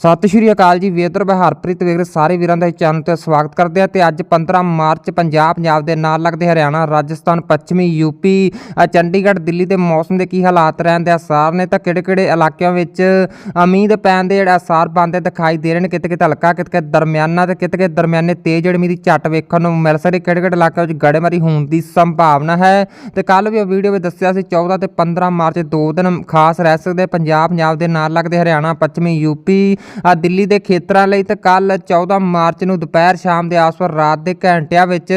ਸਤਿ ਸ਼੍ਰੀ ਅਕਾਲ ਜੀ ਵੇਦਰ ਹਰਪ੍ਰੀਤ ਵੇਗਰ ਸਾਰੇ ਵੀਰਾਂ ਦਾ ਚੈਨਲ ਤੇ ਸਵਾਗਤ ਕਰਦੇ ਆ ਤੇ ਅੱਜ 15 ਮਾਰਚ ਪੰਜਾਬ ਪੰਜਾਬ ਦੇ ਨਾਲ ਲੱਗਦੇ ਹਰਿਆਣਾ ਰਾਜਸਥਾਨ ਪੱਛਮੀ ਯੂਪੀ ਅ, ਚੰਡੀਗੜ੍ਹ ਦਿੱਲੀ ਦੇ ਮੌਸਮ ਦੇ ਕੀ ਹਾਲਾਤ ਰਹਿਣ ਦੇ ਆਸਾਰ ਨੇ ਤਾਂ ਕਿਹੜੇ ਕਿਹੜੇ ਇਲਾਕਿਆਂ ਵਿੱਚ ਅ, ਪੈਣ ਦੇ ਜਿਹੜੇ ਆਸਾਰ ਬੰਦੇ ਦਿਖਾਈ ਦੇ ਰਹੇ ਨੇ ਕਿਤੇ ਕਿਤੇ ਹਲਕਾ ਕਿਤੇ ਕਿਤੇ ਦਰਮਿਆਨਾ ਤੇ ਕਿਤੇ ਕਿਤੇ ਦਰਮਿਆਨੇ ਤੇਜ਼ ਜਿਹੜੀ ਦੀ ਝੱਟ ਵੇਖਣ ਨੂੰ ਮਿਲ ਸਕਦੀ ਕਿਹੜੇ ਕਿਹੜੇ ਇਲਾਕਿਆਂ ਵਿੱਚ ਗੜੇਮਾਰੀ ਹੋਣ ਦੀ ਸੰਭਾਵਨਾ ਹੈ ਤੇ ਕੱਲ ਵੀ ਉਹ ਵੀਡੀਓ ਵਿੱਚ ਦੱਸਿਆ ਸੀ 14 ਤੇ 15 ਮਾਰਚ ਦੋ ਦਿਨ ਖਾਸ ਰਹਿ ਸਕਦੇ ਪੰਜਾਬ ਪੰਜਾਬ ਦੇ ਨਾਲ ਲੱਗਦੇ ਹਰਿਆਣਾ ਪੱਛਮੀ ਯੂਪੀ ਆ ਦਿੱਲੀ ਦੇ ਖੇਤਰਾਂ ਲਈ ਤਾਂ ਕੱਲ 14 ਮਾਰਚ ਨੂੰ ਦੁਪਹਿਰ ਸ਼ਾਮ ਦੇ ਆਸ-ਪਾਸ ਰਾਤ ਦੇ ਘੰਟਿਆਂ ਵਿੱਚ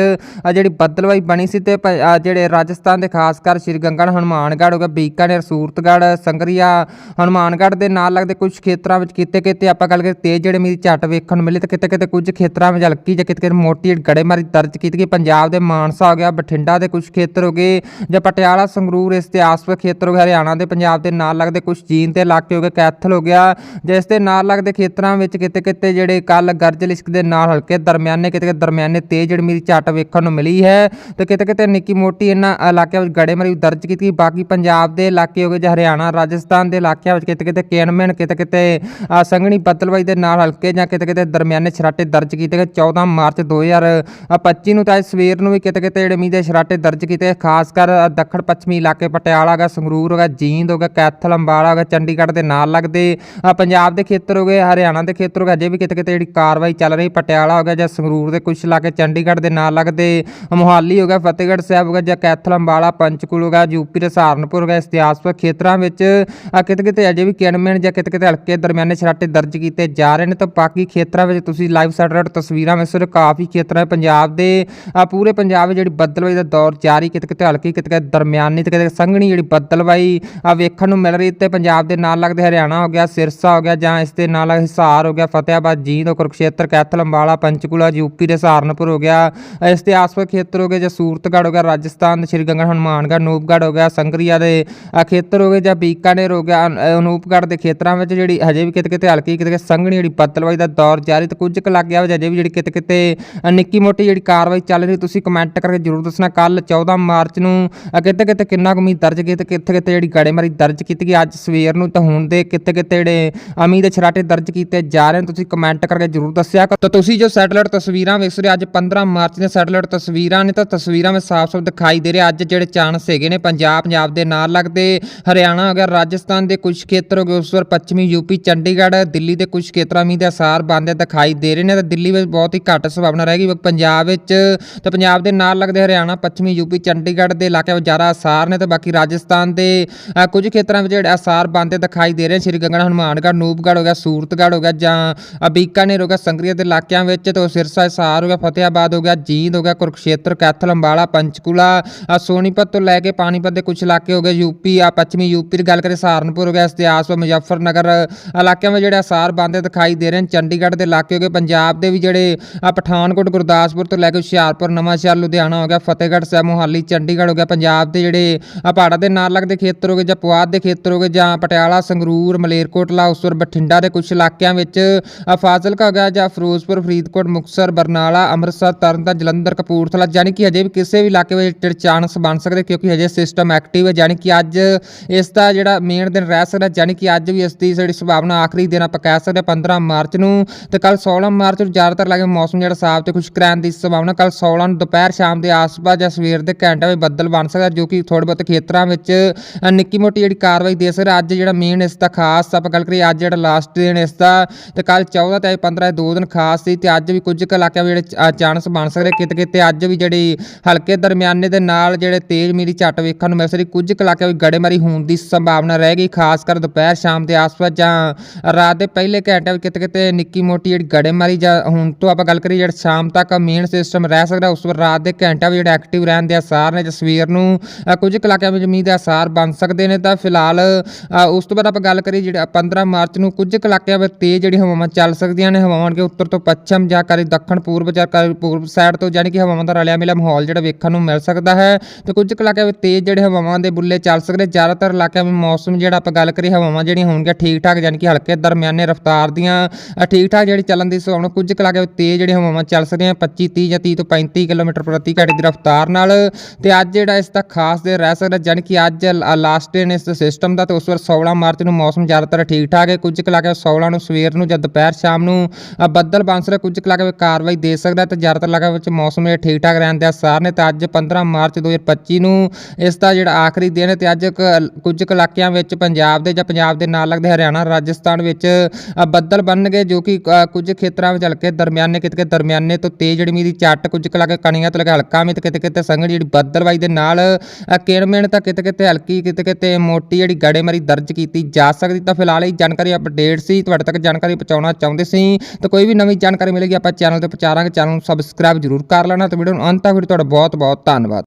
ਆ ਜਿਹੜੀ ਬੱਦਲਵਾਈ ਬਣੀ ਸੀ ਤੇ ਪ- ਜਿਹੜੇ ਰਾਜਸਥਾਨ ਦੇ ਖਾਸ ਕਰ ਸ਼੍ਰੀ ਗੰਗਾਨਗਰ ਹਨੂਮਾਨਗੜ੍ਹ ਹੋ ਗਿਆ, ਬੀਕਾਨੇਰ, ਸੂਰਤਗੜ੍ਹ, ਸੰਗਰੀਆ, ਹਨੂਮਾਨਗੜ੍ਹ ਦੇ ਨਾਲ ਲੱਗਦੇ ਕੁਝ ਖੇਤਰਾਂ ਵਿੱਚ ਕਿਤੇ ਕਿਤੇ ਆਪਾਂ ਗੱਲ ਕਰੀਏ ਤੇਜ਼ ਜਿਹੜੇ ਮੀਂਹ ਝੱਟ ਵੇਖਣ ਨੂੰ ਮਿਲੀ ਤੇ ਕਿਤੇ ਕਿਤੇ ਕੁਝ ਖੇਤਰਾਂ ਵਿੱਚ ਹਲਕੀ ਜਾਂ ਕਿਤੇ ਕਿਤੇ ਮੋਟੀ ਗੜੇਮਾਰੀ ਦਰਜ ਕੀਤੀ ਗਈ। ਪੰਜਾਬ ਦੇ ਮਾਨਸਾ ਹੋ ਗਿਆ, ਬਠਿੰਡਾ ਦੇ ਕੁਝ ਖੇਤਰ ਹੋ ਗਏ ਜਾਂ ਪਟਿਆਲਾ, ਸੰਗਰੂਰ ਇਸ ਦੇ ਆਸ ਖੇਤਰ ਹੋ ਗਏ ਹਰਿਆਣਾ ਦੇ ਪੰਜਾਬ ਦੇ ਨਾਲ ਲੱਗਦੇ ਕੁਝ ਜੀਨ ਦੇ ਇਲਾਕੇ ਹੋ ਗਏ, ਕੈਥਲ ਹੋ ਗਿਆ, ਜਿਸ ਦੇ ਨਾਲ ਦੇ ਖੇਤਰਾਂ ਵਿੱਚ ਕਿਤੇ ਕਿਤੇ ਜਿਹੜੇ ਕੱਲ ਗਰਜ ਲਿਸ਼ਕ ਦੇ ਨਾਲ ਹਲਕੇ ਦਰਮਿਆਨੇ, ਕਿਤੇ ਕਿਤੇ ਦਰਮਿਆਨੇ ਤੇਜ਼ ਜਿਹੜੀ ਮੇਰੀ ਝੱਟ ਵੇਖਣ ਨੂੰ ਮਿਲੀ ਹੈ ਤੇ ਕਿਤੇ ਕਿਤੇ ਨਿੱਕੀ ਮੋਟੀ ਇਹਨਾਂ ਇਲਾਕਿਆਂ ਵਿੱਚ ਗੜੇਮਾਰੀ ਦਰਜ ਕੀਤੀ ਬਾਕੀ ਪੰਜਾਬ ਦੇ ਇਲਾਕੇ ਹੋ ਗਏ ਜਾਂ ਹਰਿਆਣਾ, ਰਾਜਸਥਾਨ ਦੇ ਇਲਾਕਿਆਂ ਵਿੱਚ ਕਿਤੇ ਕਿਤੇ ਕੇਨਮੈਨ, ਕਿਤੇ ਕਿਤੇ ਸੰਘਣੀ ਬੱਦਲਵਾਈ ਦੇ ਨਾਲ ਹਲਕੇ ਜਾਂ ਕਿਤੇ ਕਿਤੇ ਦਰਮਿਆਨੇ ਛਰਾਟੇ ਦਰਜ ਕੀਤੇ ਗਏ। 14 ਮਾਰਚ 2025 ਨੂੰ ਤਾਂ ਅੱਜ ਸਵੇਰ ਨੂੰ ਵੀ ਕਿਤੇ ਕਿਤੇ ਜਿਹੜੇ ਮੀਂਹ ਦੇ ਛਰਾਟੇ ਦਰਜ ਕੀਤੇ ਖਾਸ ਕਰ ਦੱਖਣ ਪੱਛਮੀ ਇਲਾਕੇ ਪਟਿਆਲਾ ਗਾ ਸੰਗਰੂਰ ਹੋ ਜੀਂਦ ਹੋ ਗਿਆ, ਕੈਥਲ, ਅੰਬਾਲਾ ਹੋ ਚੰਡੀਗੜ੍ਹ ਦੇ ਨਾਲ ਲੱਗਦੇ ਪੰਜਾਬ ਦੇ ਖੇਤਰ ਹੋ ਗਏ ਹਰਿਆਣਾ ਦੇ ਖੇਤਰ ਹੋ ਗਿਆ ਅਜੇ ਵੀ ਕਿਤੇ ਕਿਤੇ ਜਿਹੜੀ ਕਾਰਵਾਈ ਚੱਲ ਰਹੀ, ਪਟਿਆਲਾ ਹੋ ਗਿਆ ਜਾਂ ਸੰਗਰੂਰ ਦੇ ਕੁਝ ਇਲਾਕੇ, ਚੰਡੀਗੜ੍ਹ ਦੇ ਨਾਲ ਲੱਗਦੇ ਮੋਹਾਲੀ ਹੋ ਗਿਆ ਫਤਿਹਗੜ੍ਹ ਸਾਹਿਬ ਹੋ ਗਿਆ ਜਾਂ ਕੈਥਲ, ਅੰਬਾਲਾ, ਪੰਚਕੂਲ ਹੋ ਗਿਆ ਯੂਪੀ ਦੇ ਸਹਾਰਨਪੁਰ ਹੋ ਗਿਆ ਇਸ ਖੇਤਰਾਂ ਵਿੱਚ ਕਿਤੇ ਕਿਤੇ ਅਜੇ ਵੀ ਕਿਣਮਿਣ ਜਾਂ ਕਿਤੇ ਕਿਤੇ ਹਲਕੇ ਦਰਮਿਆਨੇ ਛਰਾਟੇ ਦਰਜ ਕੀਤੇ ਜਾ ਰਹੇ ਨੇ, ਤਾਂ ਬਾਕੀ ਖੇਤਰਾਂ ਵਿੱਚ ਤੁਸੀਂ ਲਾਈਵ ਸੈਟਲਾਈਟ ਤਸਵੀਰਾਂ ਵਿੱਚ ਸਿਰ ਕਾਫੀ ਖੇਤਰਾਂ ਵਿੱਚ ਪੰਜਾਬ ਦੇ ਪੂਰੇ ਪੰਜਾਬ ਵਿੱਚ ਜਿਹੜੀ ਬੱਦਲਵਾਈ ਦਾ ਦੌਰ ਜਾਰੀ, ਕਿਤੇ ਕਿਤੇ ਹਲਕੀ, ਕਿਤੇ ਕਿਤੇ ਦਰਮਿਆਨੀ ਤੇ ਕਿਤੇ ਸੰਘਣੀ ਜਿਹੜੀ ਬੱਦਲਵਾਈ ਵੇਖਣ ਨੂੰ ਮਿਲ ਰਹੀ, ਤੇ ਪੰਜਾਬ ਦੇ ਨਾਲ ਲੱਗਦੇ ਹਰਿਆਣਾ ਹੋ ਗਿਆ, ਸਿਰਸਾ ਹੋ ਗਿਆ ਜਾਂ ਇਸ ਦੇ ਨਾਲ ਹਿਸਾਰ ਹੋ ਗਿਆ, ਫਤਿਆਬਾਦ, ਜੀਂਦ ਹੋ ਕੁਰੂਕਸ਼ੇਤਰ, ਕੈਥਲ, ਅੰਬਾਲਾ, ਪੰਚਕੂਲਾ, ਯੂਪੀ ਦੇ ਸਹਾਰਨਪੁਰ ਹੋ ਗਿਆ। ਇਸ ਦੇ ਆਸ-ਪਾਸ ਖੇਤਰ ਹੋ ਗਏ ਜਾਂ ਸੂਰਤਗੜ੍ਹ ਹੋ ਗਿਆ, ਰਾਜਸਥਾਨ ਦੇ ਸ਼੍ਰੀ ਗੰਗਾ ਹਨੂਮਾਨਗੜ੍ਹ, ਨੂਪਗੜ੍ਹ ਹੋ ਗਿਆ, ਸੰਗਰੀਆ ਦੇ ਖੇਤਰ ਹੋ ਗਏ ਜਾਂ ਬੀਕਾਨੇਰ ਹੋ ਗਿਆ, ਅਨ- ਅਨੂਪਗੜ੍ਹ ਦੇ ਖੇਤਰਾਂ ਵਿੱਚ ਜਿਹੜੀ ਹਜੇ ਵੀ ਕਿਤੇ ਕਿਤੇ ਹਲਕੀ ਕਿਤੇ ਕਿਤੇ ਸੰਘਣੀ ਜਿਹੜੀ ਬੱਦਲਵਾਈ ਦਾ ਦੌਰ ਜਾਰੀ ਤੇ ਕੁਝ ਕੁ ਇਲਾਕਿਆਂ ਵਿੱਚ ਹਜੇ ਵੀ ਜਿਹੜੀ ਕਿਤੇ ਕਿਤੇ ਨਿੱਕੀ ਮੋਟੀ ਜਿਹੜੀ ਕਾਰਵਾਈ ਚੱਲ ਰਹੀ, ਤੁਸੀਂ ਕਮੈਂਟ ਕਰਕੇ ਜਰੂਰ ਦੱਸਣਾ। ਕੱਲ 14 ਮਾਰਚ ਨੂੰ ਕਿਤੇ ਕਿਤੇ ਕਿੰਨਾ ਕੁ ਮੀਂਹ ਦਰਜ ਕੀਤੇ ਕਿੱਥੇ ਕਿਤੇ ਜਿਹੜੀ ਗੜੇਮਾਰੀ ਦਰਜ ਕੀਤੀ ਗਈ, ਅੱਜ ਸਵੇਰ ਨੂੰ ਤਾਂ ਹੁਣ ਦੇ ਕਿਤੇ ਕਿਤੇ ਜਿਹੜੇ ਅਮੀ ਦੇ ਛਰਾਟੇ ਦਰਜ ਕੀਤੇ ਜਾ ਰਹੇ ਨੇ ਤੁਸੀਂ ਕਮੈਂਟ ਕਰਕੇ ਜਰੂਰ ਦੱਸਿਆ ਕਰੋ। ਤਾਂ ਤੁਸੀਂ ਜੋ ਸੈਟੇਲਾਈਟ ਤਸਵੀਰਾਂ ਵੇਖ ਰਹੇ ਹੋ, ਅੱਜ 15 ਮਾਰਚ ਦੀਆਂ ਸੈਟੇਲਾਈਟ ਤਸਵੀਰਾਂ ਨੇ ਤਾਂ ਤਸਵੀਰਾਂ ਵਿੱਚ ਸਾਫ਼-ਸਾਫ਼ ਦਿਖਾਈ ਦੇ ਰਿਹਾ ਅੱਜ ਜਿਹੜੇ ਚਾਂਸ ਹੈਗੇ ਨੇ ਪੰਜਾਬ ਪੰਜਾਬ ਦੇ ਨਾਲ ਲੱਗਦੇ ਹਰਿਆਣਾ ਹੋ ਗਿਆ ਰਾਜਸਥਾਨ ਦੇ ਕੁਝ ਖੇਤਰ ਹੋ ਗਏ ਉਸ ਵਾਰ ਪੱਛਮੀ ਯੂਪੀ ਚੰਡੀਗੜ੍ਹ ਦਿੱਲੀ ਦੇ ਕੁਝ ਖੇਤਰਾਂ ਮੀਂਹ ਦੇ ਅਸਾਰ ਬੰਦੇ ਦਿਖਾਈ ਦੇ ਰਹੇ ਨੇ ਤਾਂ ਦਿੱਲੀ ਵਿੱਚ ਬਹੁਤ ਹੀ ਘੱਟ ਸੰਭਾਵਨਾ ਰਹੇਗੀ ਬਾਕੀ ਪੰਜਾਬ ਵਿੱਚ ਤਾਂ ਪੰਜਾਬ ਦੇ ਨਾਲ ਲੱਗਦੇ ਹਰਿਆਣਾ ਪੱਛਮੀ ਯੂਪੀ ਚੰਡੀਗੜ੍ਹ ਦੇ ਇਲਾਕਿਆਂ ਵਿੱਚ ਜ਼ਿਆਦਾ ਅਸਾਰ ਨੇ ਤੇ ਬਾਕੀ ਰਾਜਸਥਾਨ ਦੇ ਕੁਝ ਖੇਤਰਾਂ ਵਿੱਚ ਜਿਹੜੇ ਅਸਾਰ ਬੰਦੇ ਦਿਖਾਈ ਦੇ ਰਹੇ ਨੇ ਸ਼੍ਰੀ ਗੰਗਾਨਗਰ ਹਨੂਮਾਨਗੜ੍ਹ ਨੂਪਗੜ੍ਹ ਹੋ ਗਿਆ ਸੂਰਤਗੜ੍ਹ ਹੋ ਗਿਆ ਜਾਂ ਅ, ਬੀਕਾਨੇਰ ਹੋ ਗਿਆ ਸੰਗਰੀਆ ਦੇ ਇਲਾਕਿਆਂ ਵਿੱਚ ਤੇ ਸਿਰਸਾ ਹਿਸਾਰ ਹੋ ਗਿਆ ਫਤਿਆਬਾਦ ਹੋ ਗਿਆ ਜੀਂਦ ਹੋ ਗਿਆ ਕੁਰਕਸ਼ੇਤਰ ਕੈਥਲ ਅੰਬਾਲਾ ਪੰਚਕੂਲਾ ਸੋਨੀਪਤ ਤੋਂ ਲੈ ਕੇ ਪਾਣੀਪਤ ਦੇ ਕੁਝ ਇਲਾਕੇ ਹੋ ਗਏ ਯੂਪੀ ਆ ਪੱਛਮੀ ਯੂਪੀ ਦੀ ਗੱਲ ਕਰੇ ਸਹਾਰਨਪੁਰ ਹੋ ਗਿਆ ਇਸ ਦੇ ਆਸ ਮੁਜ਼ੱਫਰਨਗਰ ਇਲਾਕਿਆਂ ਵਿੱਚ ਜਿਹੜੇ ਅਸਾਰ ਬੰਦੇ ਦਿਖਾਈ ਦੇ ਰਹੇ ਨੇ ਚੰਡੀਗੜ੍ਹ ਦੇ ਇਲਾਕੇ ਹੋ ਗਏ ਪੰਜਾਬ ਦੇ ਵੀ ਜਿਹੜੇ ਪਠਾਨਕੋਟ ਗੁਰਦਾਸਪੁਰ ਤੋਂ ਲੈ ਕੇ ਹੁਸ਼ਿਆਰਪੁਰ ਨਵਾਂਸ਼ਹਿਰ ਲੁਧਿਆਣਾ ਹੋ ਗਿਆ ਫਤਿਹਗੜ੍ਹ ਸਾਹਿਬ ਮੋਹਾਲੀ ਚੰਡੀਗੜ੍ਹ ਹੋ ਗਿਆ ਪੰਜਾਬ ਦੇ ਜਿਹੜੇ ਪਹਾੜਾਂ ਦੇ ਨਾਲ ਲੱਗਦੇ ਖੇਤਰ ਹੋ ਗਏ ਜਾਂ ਪੁਆਧ ਦੇ ਖੇਤਰ ਹੋ ਗਏ ਜਾਂ ਪਟਿਆਲਾ ਸੰਗਰੂਰ ਮਲੇਰਕੋਟਲਾ ਉਸਰ ਬਠਿੰਡਾ ਦੇ ਕੁਝ ਇਲਾਕਿਆਂ ਵਿੱਚ ਫਾਜ਼ਿਲਕਾ ਗਿਆ ਜਾਂ ਫਿਰੋਜ਼ਪੁਰ, ਫਰੀਦਕੋਟ, ਮੁਕਤਸਰ, ਬਰਨਾਲਾ, ਅੰਮ੍ਰਿਤਸਰ, ਤਰਨਤਾਰਨ, ਜਲੰਧਰ, ਕਪੂਰਥਲਾ, ਜਾਣੀ ਕਿ ਹਜੇ ਵੀ ਕਿਸੇ ਵੀ ਇਲਾਕੇ ਵਿੱਚ ਚਾਂਸ ਬਣ ਸਕਦੇ ਕਿਉਂਕਿ ਹਜੇ ਸਿਸਟਮ ਐਕਟਿਵ ਹੈ, ਜਾਣੀ ਕਿ ਅੱਜ ਇਸ ਦਾ ਜਿਹੜਾ ਮੇਨ ਦਿਨ ਰਹਿ ਸਕਦਾ, ਜਾਣੀ ਕਿ ਅੱਜ ਵੀ ਇਸ ਦੀ ਜਿਹੜੀ ਸੰਭਾਵਨਾ ਆਖਰੀ ਦਿਨ ਆਪਾਂ ਕਹਿ ਸਕਦੇ ਹਾਂ 15 ਮਾਰਚ ਨੂੰ ਤੇ ਕੱਲ 16 ਮਾਰਚ ਨੂੰ ਜ਼ਿਆਦਾਤਰ ਲੱਗੇ ਮੌਸਮ ਜਿਹੜਾ ਸਾਫ਼ ਤੇ ਖੁਸ਼ਕ ਰਹਿਣ ਦੀ ਸੰਭਾਵਨਾ ਕੱਲ 16 ਨੂੰ ਦੁਪਹਿਰ ਸ਼ਾਮ ਦੇ ਆਸ-ਪਾਸ ਜਾਂ ਸਵੇਰ ਦੇ ਘੰਟਿਆਂ ਵਿੱਚ ਬੱਦਲ ਬਣ ਸਕਦਾ ਜੋ ਕਿ ਥੋੜ੍ਹੇ ਬਹੁਤ ਖੇਤਰਾਂ ਵਿੱਚ ਨਿੱਕੀ ਮੋਟੀ ਜਿਹੜੀ ਕਾਰਵਾਈ ਦੇ ਸਕਦਾ, ਅੱਜ ਜਿਹੜਾ ਮੇਨ ਇਸ ਦਾ ਖਾਸ ਆਪਾਂ ਗੱਲ ਕਰੀਏ, ਅੱਜ ਜਿਹੜਾ ਲਾਸਟ ਦਿਨ ਇਸ ਦਾ। ਤੇ ਕੱਲ 14 ਤੇ ਅੱਜ 15 ਦੋ ਦਿਨ ਖਾਸ ਸੀ ਤੇ ਅੱਜ ਵੀ ਕੁਝ ਕੁ ਇਲਾਕਿਆਂ ਵਿੱਚ ਜਿਹੜੇ ਚਾਂਸ ਬਣ ਸਕਦੇ ਕਿਤੇ ਕਿਤੇ। ਅੱਜ ਵੀ ਜਿਹੜੀ ਹਲਕੇ ਦਰਮਿਆਨੇ ਦੇ ਨਾਲ ਜਿਹੜੇ ਤੇਜ਼ ਮੀਂਹ ਦੀ ਝੱਟ ਵੇਖਣ ਨੂੰ ਮਿਲ ਸਕਦੀ। ਕੁਝ ਕੁ ਇਲਾਕਿਆਂ ਵਿੱਚ ਗੜੇਮਾਰੀ ਹੋਣ ਦੀ ਸੰਭਾਵਨਾ ਰਹਿ ਗਈ ਖਾਸ ਕਰ ਦੁਪਹਿਰ ਸ਼ਾਮ ਦੇ ਆਸ-ਪਾਸ ਜਾਂ ਰਾਤ ਦੇ ਪਹਿਲੇ ਘੰਟਿਆਂ ਵਿੱਚ ਕਿਤੇ ਕਿਤੇ ਨਿੱਕੀ ਮੋਟੀ ਜਿਹੜੀ ਗੜੇਮਾਰੀ ਜਾਂ ਹੁਣ ਤੋਂ ਆਪਾਂ ਗੱਲ ਕਰੀਏ ਜਿਹੜਾ ਸ਼ਾਮ ਤੱਕ ਮੇਨ ਸਿਸਟਮ ਰਹਿ ਸਕਦਾ ਉਸ ਵਾਰ ਰਾਤ ਦੇ ਘੰਟਿਆਂ ਵਿੱਚ ਜਿਹੜਾ ਐਕਟਿਵ ਰਹਿਣ ਦੇ ਆਸਾਰ ਨੇ ਜਾਂ ਨੂੰ ਅ, ਕੁਝ ਇਲਾਕਿਆਂ ਵਿੱਚ ਮੀਂਹ ਦੇ ਅਸਾਰ ਬਣ ਸਕਦੇ ਨੇ। ਤਾਂ ਫਿਲਹਾਲ ਉਸ ਤੋਂ ਬਾਅਦ ਆਪਾਂ ਗੱਲ ਕਰੀਏ ਜਿਹੜਾ 15 ਮਾਰਚ ਨੂੰ ਕੁਝ ਕੁ ਇਲਾਕਿਆਂ ਵਿੱਚ ਤੇਜ਼ ਜਿਹੜੀ ਹਵਾਵਾਂ ਚੱਲ ਸਕਦੀਆਂ ਨੇ, ਹਵਾਵਾਂ ਕੇ ਉੱਤਰ ਤੋਂ ਪੱਛਮ ਜਾਂ ਕਰੀ ਦੱਖਣ ਪੂਰਬ ਜਾਂ ਕਰੀ ਪੂਰਬ ਸਾਈਡ ਤੋਂ ਜਾਣੀ ਕਿ ਹਵਾਵਾਂ ਦਾ ਰਲਿਆ ਮਿਲਿਆ ਮਾਹੌਲ ਜਿਹੜਾ ਵੇਖਣ ਨੂੰ ਮਿਲ ਸਕਦਾ ਹੈ। ਤੇ ਕੁਝ ਕੁ ਇਲਾਕਿਆਂ ਵਿੱਚ ਤੇਜ਼ ਜਿਹੜੇ ਹਵਾਵਾਂ ਦੇ ਬੁੱਲੇ ਚੱਲ ਸਕਦੇ, ਜ਼ਿਆਦਾਤਰ ਇਲਾਕਿਆਂ ਵਿੱਚ ਮੌਸਮ ਜਿਹੜਾ ਆਪਾਂ ਗੱਲ ਕਰੀਏ, ਹਵਾਵਾਂ ਜਿਹੜੀਆਂ ਹੋਣਗੀਆਂ ਠੀਕ ਠਾਕ ਯਾਨੀ ਕਿ ਹਲਕੇ ਦਰਮਿਆਨੇ ਰਫ਼ਤਾਰ ਦੀਆਂ ਠੀਕ ਠਾਕ ਜਿਹੜੀ ਚੱਲਣ ਦੀ ਸੰਭਾਵਨਾ, ਕੁਝ ਕੁ ਇਲਾਕਿਆਂ ਵਿੱਚ ਤੇਜ਼ ਜਿਹੜੀਆਂ ਹਵਾਵਾਂ ਚੱਲ ਸਕਦੀਆਂ 25 30 ਜਾਂ 30 ਤੋਂ 35 ਕਿਲੋਮੀਟਰ ਪ੍ਰਤੀ ਘੰਟੇ ਦੀ ਰਫ਼ਤਾਰ ਨਾਲ। ਤੇ ਅੱਜ ਜਿਹੜਾ ਇਸ ਦਾ ਖਾਸ ਦੇ ਰਹਿ ਸਕਦਾ, ਜਾਣੀ ਕਿ ਅੱਜ ਲਾਸਟ ਦਿਨ ਇਸ ਸਿਸਟਮ ਦਾ, ਤੇ ਉਸ ਵਾਰ 16 ਮਾਰਚ ਨੂੰ ਮੌਸਮ ਜ਼ਿਆਦਾਤਰ ਠੀਕ ਠਾਕ ਹੈ। ਕੁਝ ਕੁ ਇਲਾਕਿਆਂ 16 ਨੂੰ ਸਵੇਰ ਨੂੰ ਜਾਂ ਦੁਪਹਿਰ ਸ਼ਾਮ ਨੂੰ ਬੱਦਲ ਬਣ ਸਕਦਾ ਕੁਝ ਕੁ ਵਿੱਚ ਕਾਰਵਾਈ ਦੇ ਸਕਦਾ ਤੇ ਜ਼ਿਆਦਾਤਰ ਇਲਾਕਿਆਂ ਵਿੱਚ ਮੌਸਮ ਇਹ ਠੀਕ ਠਾਕ ਰਹਿਣ ਦੇ ਆਸਾਰ ਨੇ ਤੇ ਅੱਜ 15 ਮਾਰਚ 2025 ਨੂੰ ਇਸ ਦਾ ਜਿਹੜਾ ਆਖਰੀ ਦਿਨ ਹੈ ਤੇ ਅੱਜ ਕ- ਕੁਝ ਕੁ ਇਲਾਕਿਆਂ ਵਿੱਚ ਪੰਜਾਬ ਦੇ ਜਾਂ ਪੰਜਾਬ ਦੇ ਨਾਲ ਲੱਗਦੇ ਹਰਿਆਣਾ ਰਾਜਸਥਾਨ ਵਿੱਚ ਬੱਦਲ ਬਣਨਗੇ ਜੋ ਕਿ ਕੁਝ ਖੇਤਰਾਂ ਵਿੱਚ ਹਲਕੇ ਦਰਮਿਆਨੇ ਕਿਤੇ ਕਿਤੇ ਦਰਮਿਆਨੇ ਤੋਂ ਤੇਜ਼ ਜਿਹੜੀ ਮੀਂਹ ਦੀ ਝੱਟ ਕੁਝ ਕੁ ਕਣੀਆਂ ਤੋਂ ਲੈ ਹਲਕਾ ਮੀਂਹ ਤੇ ਕਿਤੇ ਕਿਤੇ ਸੰਘਣੀ ਜਿਹੜੀ ਬੱਦਲਵਾਈ ਦੇ ਨਾਲ ਅ, ਕਿਣਮਿਣ ਤਾਂ ਕਿਤੇ ਕਿਤੇ ਹਲਕੀ ਕਿਤੇ ਕਿਤੇ ਮੋਟੀ ਜਿਹੜੀ ਗੜੇਮਾਰੀ ਦਰਜ ਕੀਤੀ ਜਾ ਸਕਦੀ। ਤਾਂ ਫਿਲਹਾਲ ਇਹ ਜਾਣਕਾਰੀ ਅਪਡੇਟ ਸੀ। ਤੁਹਾਡੇ ਤੱਕ ਜਾਣਕਾਰੀ ਪਹੁੰਚਾਉਣਾ ਚਾਹੁੰਦੇ ਸੀ, ਤਾਂ ਕੋਈ ਵੀ ਨਵੀਂ ਜਾਣਕਾਰੀ ਮਿਲੇਗੀ, ਆਪਾਂ ਚੈਨਲ ਤੇ ਪਹੁੰਚਾਵਾਂਗੇ ਚੈਨਲ ਨੂੰ ਸਬਸਕ੍ਰਾਈਬ ਜ਼ਰੂਰ ਕਰ ਲੈਣਾ ਤੇ ਵੀਡੀਓ ਨੂੰ ਅੰਤ ਤੱਕ ਤੁਹਾਡਾ ਬਹੁਤ ਬਹੁਤ ਧੰਨਵਾਦ।